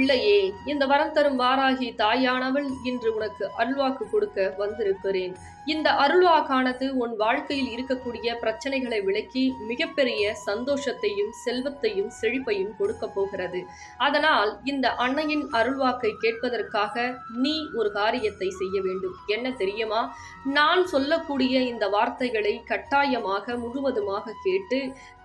பிள்ளையே இந்த வரம் தரும் வாராகி தாயானவள் இன்று உனக்கு அருள்வாக்கு கொடுக்க வந்திருக்கிறேன். இந்த அருள்வாக்கானது உன் வாழ்க்கையில் இருக்கக்கூடிய பிரச்சனைகளை விளக்கி மிகப்பெரிய சந்தோஷத்தையும் செல்வத்தையும் செழிப்பையும் கொடுக்க போகிறது. அதனால் இந்த அன்னையின் அருள்வாக்கை கேட்பதற்காக நீ ஒரு காரியத்தை செய்ய வேண்டும். என்ன தெரியுமா? நான் சொல்லக்கூடிய இந்த வார்த்தைகளை கட்டாயமாக முழுவதுமாக கேட்டு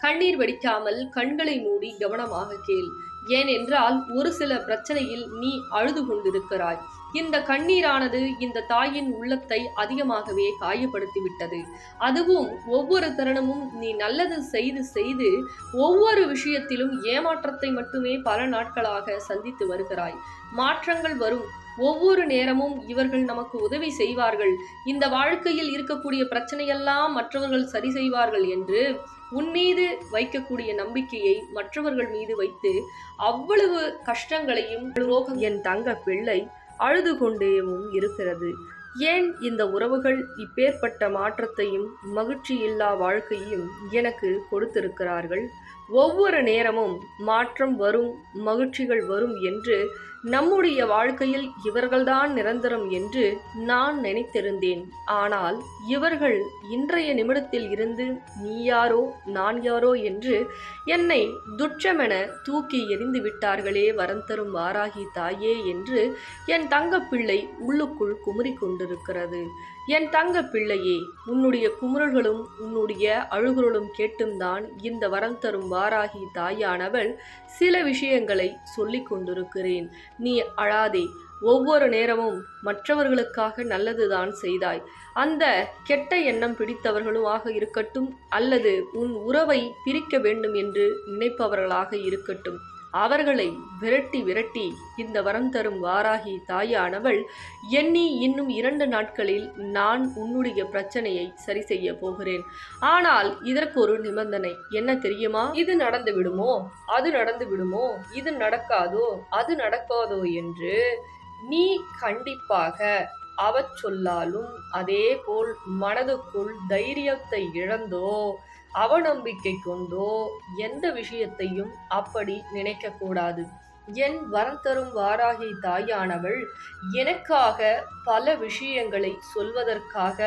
கண்ணீர் வடிக்காமல் கண்களை மூடி கவனமாக கேள். ஏனென்றால் ஒரு சில பிரச்சனையில் நீ அழுது கொண்டிருக்கிறாய். இந்த கண்ணீரானது இந்த தாயின் உள்ளத்தை அதிகமாகவே காயப்படுத்திவிட்டது. அதுவும் ஒவ்வொரு தருணமும் நீ நல்லது செய்து செய்து ஒவ்வொரு விஷயத்திலும் ஏமாற்றத்தை மட்டுமே பல நாட்களாக சந்தித்து வருகிறாய். மாற்றங்கள் வரும். ஒவ்வொரு நேரமும் இவர்கள் நமக்கு உதவி செய்வார்கள். இந்த வாழ்க்கையில் இருக்கக்கூடிய பிரச்சனையெல்லாம் மற்றவர்கள் சரி செய்வார்கள் என்று உன் மீது வைக்கக்கூடிய நம்பிக்கையை மற்றவர்கள் மீது வைத்து அவ்வளவு கஷ்டங்களையும் என் தங்க பிள்ளை அழுது கொண்டேவும் இருக்கிறது. ஏன் இந்த உறவுகள் இப்பேற்பட்ட மாற்றத்தையும் மகிழ்ச்சியில்லா வாழ்க்கையும் எனக்கு கொடுத்திருக்கிறார்கள்? ஒவ்வொரு நேரமும் மாற்றம் வரும் மகிழ்ச்சிகள் வரும் என்று நம்முடைய வாழ்க்கையில் இவர்கள்தான் நிரந்தரம் என்று நான் நினைத்திருந்தேன். ஆனால் இவர்கள் இன்றைய நிமிடத்தில் இருந்து நீ யாரோ நான் யாரோ என்று என்னை துச்சமென தூக்கி எறிந்து விட்டார்களே வரம் தரும் வாராகி தாயே என்று என் தங்கப்பிள்ளை உள்ளுக்குள் குமுறிக் கொண்டிருக்கிறது. என் தங்க பிள்ளையே உன்னுடைய குமுறல்களும் உன்னுடைய அழுகுறலும் கேட்டும்தான் இந்த வரம் தரும் வாராகி தாயானவள் சில விஷயங்களை சொல்லிக் கொண்டிருக்கிறேன். நீ அழாதே ஒவ்வொரு நேரமும் மற்றவர்களுக்காக நல்லதுதான் செய்தாய். அந்த கெட்ட எண்ணம் பிடித்தவர்களுமாக இருக்கட்டும் அல்லது உன் உறவை பிரிக்க வேண்டும் என்று நினைப்பவர்களாக இருக்கட்டும். அவர்களை விரட்டி விரட்டி இந்த வரம் தரும் வாராகி தாயானவள் எண்ணி இன்னும் இரண்டு நாட்களில் நான் உன்னுடைய பிரச்சனையை சரி செய்ய போகிறேன். ஆனால் இதற்கு ஒரு நிபந்தனை. என்ன தெரியுமா? இது நடந்து விடுமோ? அது நடந்து விடுமோ? இது நடக்காதோ? அது நடக்காதோ? என்று நீ கண்டிப்பாக அவச் சொல்லாலும் அதே போல் மனதுக்குள் தைரியத்தை இழந்தோ அவநம்பிக்கை கொண்டோ எந்த விஷயத்தையும் அப்படி நினைக்கக்கூடாது. என் வரம் தரும் வாராகி தாயானவள் எனக்காக பல விஷயங்களை சொல்வதற்காக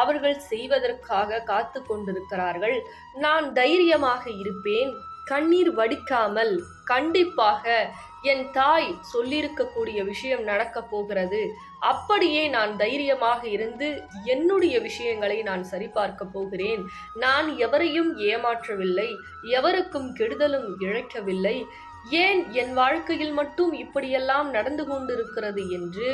அவர்கள் செய்வதற்காக காத்து கொண்டிருக்கிறார்கள் நான் தைரியமாக இருப்பேன். கண்ணீர் வடிக்காமல் கண்டிப்பாக என் தாய் சொல்லியிருக்கக்கூடிய விஷயம் நடக்க போகிறது. அப்படியே நான் தைரியமாக இருந்து என்னுடைய விஷயங்களை நான் சரிபார்க்க போகிறேன். நான் எவரையும் ஏமாற்றவில்லை எவருக்கும் கெடுதலும் இழைக்கவில்லை. ஏன் என் வாழ்க்கையில் மட்டும் இப்படியெல்லாம் நடந்து கொண்டிருக்கிறது என்று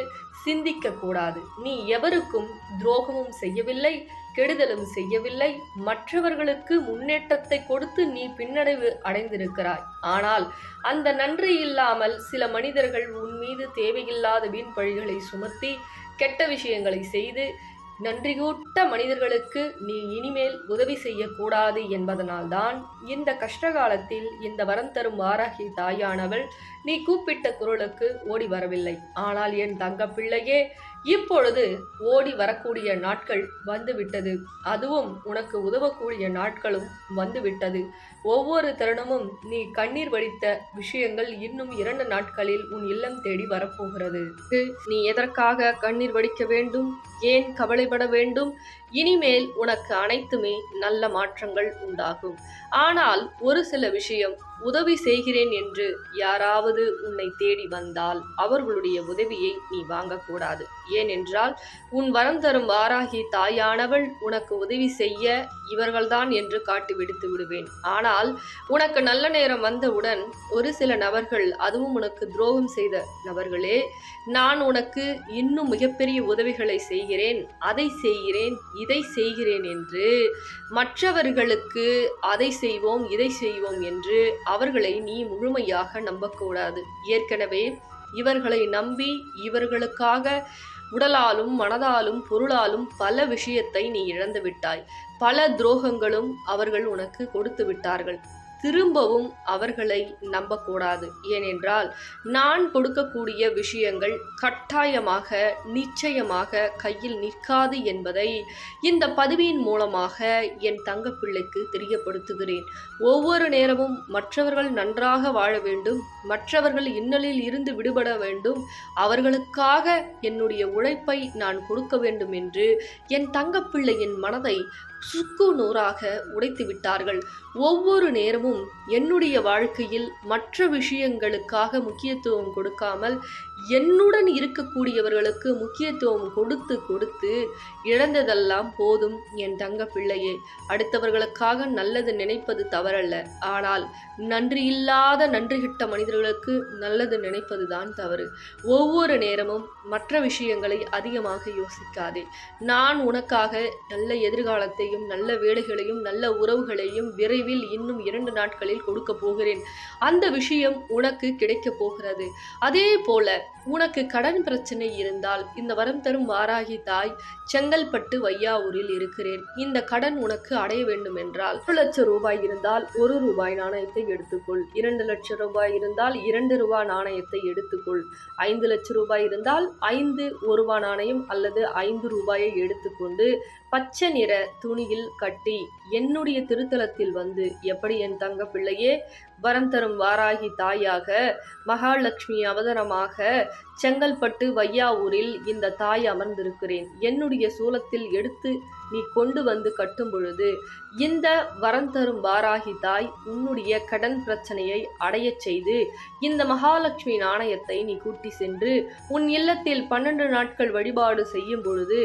சிந்திக்க கூடாது நீ எவருக்கும் துரோகமும் செய்யவில்லை கெடுதலும் செய்யவில்லை. மற்றவர்களுக்கு முன்னேற்றத்தை கொடுத்து நீ பின்னடைவு அடைந்திருக்கிறாய். ஆனால் அந்த நன்றி இல்லாமல் சில மனிதர்கள் உன் மீது தேவையில்லாத வீண் பழிகளை சுமத்தி கெட்ட விஷயங்களை செய்து நன்றிகூட்ட மனிதர்களுக்கு நீ இனிமேல் உதவி செய்யக்கூடாது என்பதனால்தான் இந்த கஷ்டகாலத்தில் இந்த வரம் தரும் வாராகி தாயானவள் நீ கூப்பிட்ட குரலுக்கு ஓடி வரவில்லை. ஆனால் என் தங்க பிள்ளையே இப்பொழுது ஓடி வரக்கூடிய நாட்கள் வந்துவிட்டது. அதுவும் உனக்கு உதவக்கூடிய நாட்களும் வந்துவிட்டது. ஒவ்வொரு தருணமும் நீ கண்ணீர் வடித்த விஷயங்கள் இன்னும் இரண்டு நாட்களில் உன் இல்லம் தேடி வரப்போகிறது. நீ எதற்காக கண்ணீர் வடிக்க வேண்டும்? ஏன் கவலைப்பட வேண்டும்? இனிமேல் உனக்கு அனைத்துமே நல்ல மாற்றங்கள் உண்டாகும். ஆனால் ஒரு சில விஷயம் உதவி செய்கிறேன் என்று யாராவது உன்னை தேடி வந்தால் அவர்களுடைய உதவியை நீ வாங்கக்கூடாது. ஏனென்றால் உன் வரம் தரும் வாராகி தாயானவள் உனக்கு உதவி செய்ய இவர்கள்தான் என்று காட்டி விடுத்து விடுவேன். ஆனால் உனக்கு நல்ல நேரம் வந்தவுடன் ஒரு சில நபர்கள் அதுவும் உனக்கு துரோகம் செய்த நபர்களே நான் உனக்கு இன்னும் மிகப்பெரிய உதவிகளை செய்கிறேன் அதை செய்கிறேன் இதை செய்கிறேன் என்று மற்றவர்களுக்கு அதை செய்வோம் இதை செய்வோம் என்று அவர்களை நீ முழுமையாக நம்பக்கூடாது. ஏற்கனவே இவர்களை நம்பி இவர்களுக்காக உடலாலும் மனதாலும் பொருளாலும் பல விஷயத்தை நீ இழந்து விட்டாய் பல துரோகங்களும் அவர்கள் உனக்கு கொடுத்து விட்டார்கள் திரும்பவும் அவர்களை நம்பக்கூடாது. ஏனென்றால் நான் கொடுக்கக்கூடிய விஷயங்கள் கட்டாயமாக நிச்சயமாக கையில் நிற்காது என்பதை இந்த பதவியின் மூலமாக என் தங்கப்பிள்ளைக்கு தெரியப்படுத்துகிறேன். ஒவ்வொரு நேரமும் மற்றவர்கள் நன்றாக வாழ வேண்டும் மற்றவர்கள் இன்னலில் இருந்து விடுபட வேண்டும் அவர்களுக்காக என்னுடைய உழைப்பை நான் கொடுக்க வேண்டும் என்று என் தங்கப்பிள்ளையின் மனதை சுக்கு நூறாக உடைத்து விட்டார்கள். ஒவ்வொரு நேரமும் என்னுடைய வாழ்க்கையில் மற்ற விஷயங்களுக்காக முக்கியத்துவம் கொடுக்காமல் என்னுடன் இருக்கக்கூடியவர்களுக்கு முக்கியத்துவம் கொடுத்து கொடுத்து இழந்ததெல்லாம் போதும் என் தங்க பிள்ளையே. அடுத்தவர்களுக்காக நல்லது நினைப்பது தவறல்ல. ஆனால் நன்றி இல்லாத நன்றி கிட்ட மனிதர்களுக்கு நல்லது நினைப்பதுதான் தவறு. ஒவ்வொரு நேரமும் மற்ற விஷயங்களை அதிகமாக யோசிக்காதே. நான் உனக்காக நல்ல எதிர்காலத்தையும் நல்ல வேலைகளையும் நல்ல உறவுகளையும் விரைவில் இன்னும் இரண்டு நாட்களில் கொடுக்க போகிறேன். அந்த விஷயம் உனக்கு கிடைக்கப் போகிறது. அதே போல உனக்கு கடன் பிரச்சனை இருந்தால் இந்த வரம் தரும் வாராகி தாய் செங்கல்பட்டு வையாவூரில் இருக்கிறேன். இந்த கடன் உனக்கு அடைய வேண்டும் என்றால் ஒரு லட்சம் ரூபாய் இருந்தால் ஒரு ரூபாய் நாணயத்தை எடுத்துக்கொள். இரண்டு லட்சம் ரூபாய் இருந்தால் இரண்டு ரூபாய் நாணயத்தை எடுத்துக்கொள். ஐந்து லட்சம் ரூபாய் இருந்தால் ஐந்து ஒரு ரூபாய் நாணயம் அல்லது ஐந்து ரூபாயை எடுத்துக்கொண்டு பச்சை நிற துணியில் கட்டி என்னுடைய திருத்தலத்தில் வந்து எப்படி என் தங்க பிள்ளையே வரம் தரும் வாராகி தாயாக மகாலட்சுமி அவதரமாக செங்கல்பட்டு வையாவூரில் இந்த தாய் அமர்ந்திருக்கிறேன். என்னுடைய சூலத்தில் எடுத்து நீ கொண்டு வந்து கட்டும் பொழுது இந்த வரம் தரும் வாராகி தாய் உன்னுடைய கடன் பிரச்சனையை அடையச் செய்து இந்த மகாலட்சுமி நாணயத்தை நீ கூட்டி சென்று உன் இல்லத்தில் பன்னெண்டு நாட்கள் வழிபாடு செய்யும் பொழுது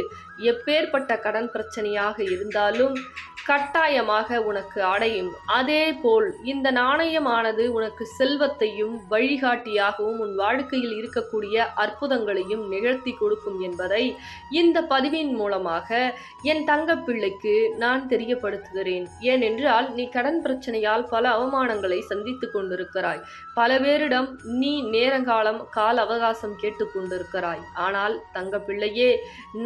எப்பேற்பட்ட கடன் பிரச்சனையாக இருந்தாலும் கட்டாயமாக உனக்கு அடையும். அதே போல் இந்த நாணயமானது உனக்கு செல்வத்தையும் வழிகாட்டியாகவும் உன் வாழ்க்கையில் இருக்கக்கூடிய அற்புதங்களையும் நிகழ்த்தி கொடுக்கும் என்பதை இந்த பதிவின் மூலமாக என் தங்கப்பிள்ளைக்கு நான் தெரியப்படுத்துகிறேன். ஏனென்றால் நீ கடன் பிரச்சனையால் பல அவமானங்களை சந்தித்து கொண்டிருக்கிறாய். பல பேரிடம் நீ நேரங்காலம் கால அவகாசம் கேட்டுக்கொண்டிருக்கிறாய் ஆனால் தங்கப்பிள்ளையே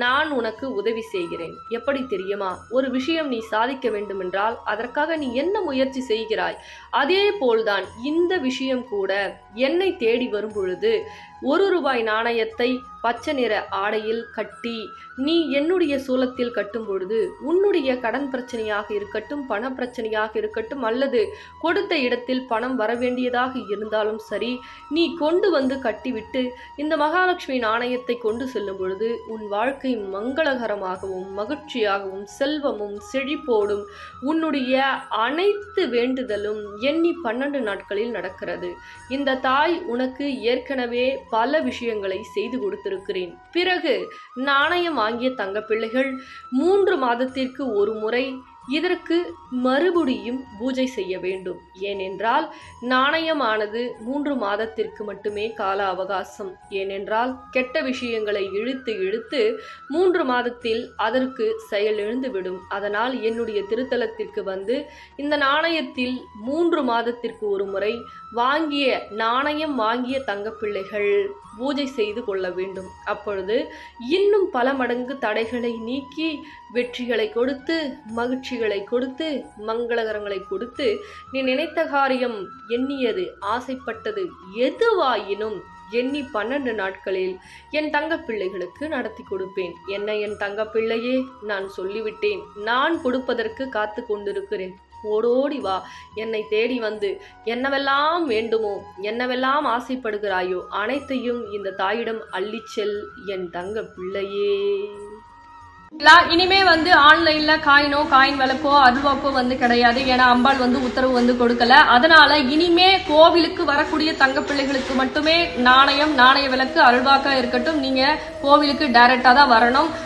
நான் உனக்கு உதவி செய்கிறேன். எப்படி தெரியுமா? ஒரு விஷயம் நீ சாதி சாதிக்க வேண்டுமென்றால் அதற்காக நீ என்ன முயற்சி செய்கிறாய்? அதே போல்தான் இந்த விஷயம் கூட என்னை தேடி வரும் பொழுது ஒரு ரூபாய் நாணயத்தை பச்சை நிற ஆடையில் கட்டி நீ என்னுடைய சூலத்தில் கட்டும் பொழுது உன்னுடைய கடன் பிரச்சனையாக இருக்கட்டும் பண பிரச்சனையாக இருக்கட்டும் அல்லது கொடுத்த இடத்தில் பணம் வரவேண்டியதாக இருந்தாலும் சரி நீ கொண்டு வந்து கட்டிவிட்டு இந்த மகாலட்சுமி நாணயத்தை கொண்டு செல்லும் பொழுது உன் வாழ்க்கை மங்களகரமாகவும் மகிழ்ச்சியாகவும் செல்வமும் செழிப்போடும் உன்னுடைய அனைத்து வேண்டுதலும் எண்ணி பன்னெண்டு நாட்களில் நடக்கிறது. இந்த தாய் உனக்கு ஏற்கனவே பல விஷயங்களை செய்து கொடுத்திருக்கிறேன். பிறகு நாணயம் வாங்கிய தங்க பிள்ளைகள் மூன்று மாதத்திற்கு ஒரு முறை இதற்கு மறுபடியும் பூஜை செய்ய வேண்டும். ஏனென்றால் நாணயமானது மூன்று மாதத்திற்கு மட்டுமே கால அவகாசம். ஏனென்றால் கெட்ட விஷயங்களை இழுத்து இழுத்து மூன்று மாதத்தில் அதற்கு செயல் எழுந்துவிடும் அதனால் என்னுடைய திருத்தலத்திற்கு வந்து இந்த நாணயத்தில் மூன்று மாதத்திற்கு ஒரு முறை வாங்கிய நாணயம் வாங்கிய தங்கப்பிள்ளைகள் பூஜை செய்து கொள்ள வேண்டும். அப்பொழுது இன்னும் பல மடங்கு தடைகளை நீக்கி வெற்றிகளை கொடுத்து மகிழ்ச்சி மகிழ்ச்சிகளை கொடுத்து மங்களகரங்களை கொடுத்து நீ நினைத்த காரியம் எண்ணியது ஆசைப்பட்டது எதுவாயினும் எண்ணி பன்னெண்டு நாட்களில் என் தங்க பிள்ளைகளுக்கு நடத்தி கொடுப்பேன். என்ன என் தங்க பிள்ளையே நான் சொல்லிவிட்டேன். நான் கொடுப்பதற்கு காத்து கொண்டிருக்கிறேன். ஓடோடி வா என்னை தேடி வந்து. என்னவெல்லாம் வேண்டுமோ என்னவெல்லாம் ஆசைப்படுகிறாயோ அனைத்தையும் இந்த தாயிடம் அள்ளிச்செல் என் தங்க பிள்ளையே. இனிமே வந்து ஆன்லைன்ல காயினோ காயின் விளக்கோ அருள்வாக்கோ வந்து கிடையாது. ஏன்னா அம்பாள் வந்து உத்தரவு வந்து கொடுக்கல. அதனால இனிமே கோவிலுக்கு வரக்கூடிய தங்க பிள்ளைகளுக்கு மட்டுமே நாணயம் நாணய விளக்கு அருள்வாக்கா இருக்கட்டும். நீங்க கோவிலுக்கு டைரக்டா தான் வரணும்.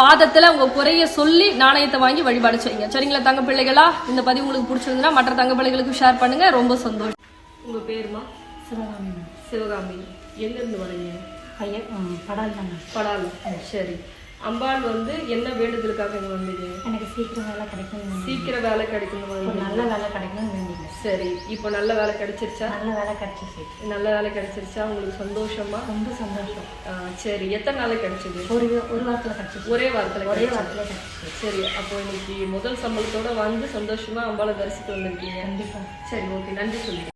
பாதத்துல உங்க குறைய சொல்லி நாணயத்தை வாங்கி வழிபாடு செய்யுங்க. சரிங்களா தங்க பிள்ளைகளா? இந்த பதிவு உங்களுக்கு பிடிச்சிருந்தா மற்ற தங்க பிள்ளைகளுக்கு ஷேர் பண்ணுங்க. ரொம்ப சந்தோஷம். உங்க பேருமா? சிவகாமி. சிவகாமி. எங்கேருந்து வரீங்க? பையன் படால் தான் படால். சரி. அம்பாள் வந்து என்ன வேண்டுதலுக்காக இங்கே வந்தீங்க? எனக்கு சீக்கிரம் வேலை கிடைக்கும் சீக்கிரம் வேலை கிடைக்கணும். நல்ல வேலை கிடைக்கணும்னு வேண்டிங்க சரி இப்போ நல்ல வேலை கிடைச்சிருச்சா? நல்ல வேலை கிடைச்சிச்சு நல்ல வேலை கிடைச்சிருச்சா? உங்களுக்கு சந்தோஷமா? ரொம்ப சந்தோஷம். சரி எத்தனை நாள் கிடைச்சது? ஒரு ஒரு வாரத்தில் கிடைச்சிச்சு ஒரே வாரத்தில் ஒரே வாரத்தில் கிடைச்சிச்சு சரி அப்போ இன்னைக்கு முதல் சம்பளத்தோட வந்து சந்தோஷமா அம்பாளை தரிசித்து வந்திருக்கீங்க. கண்டிப்பாக சரி ஓகே நன்றி சொல்லுங்க.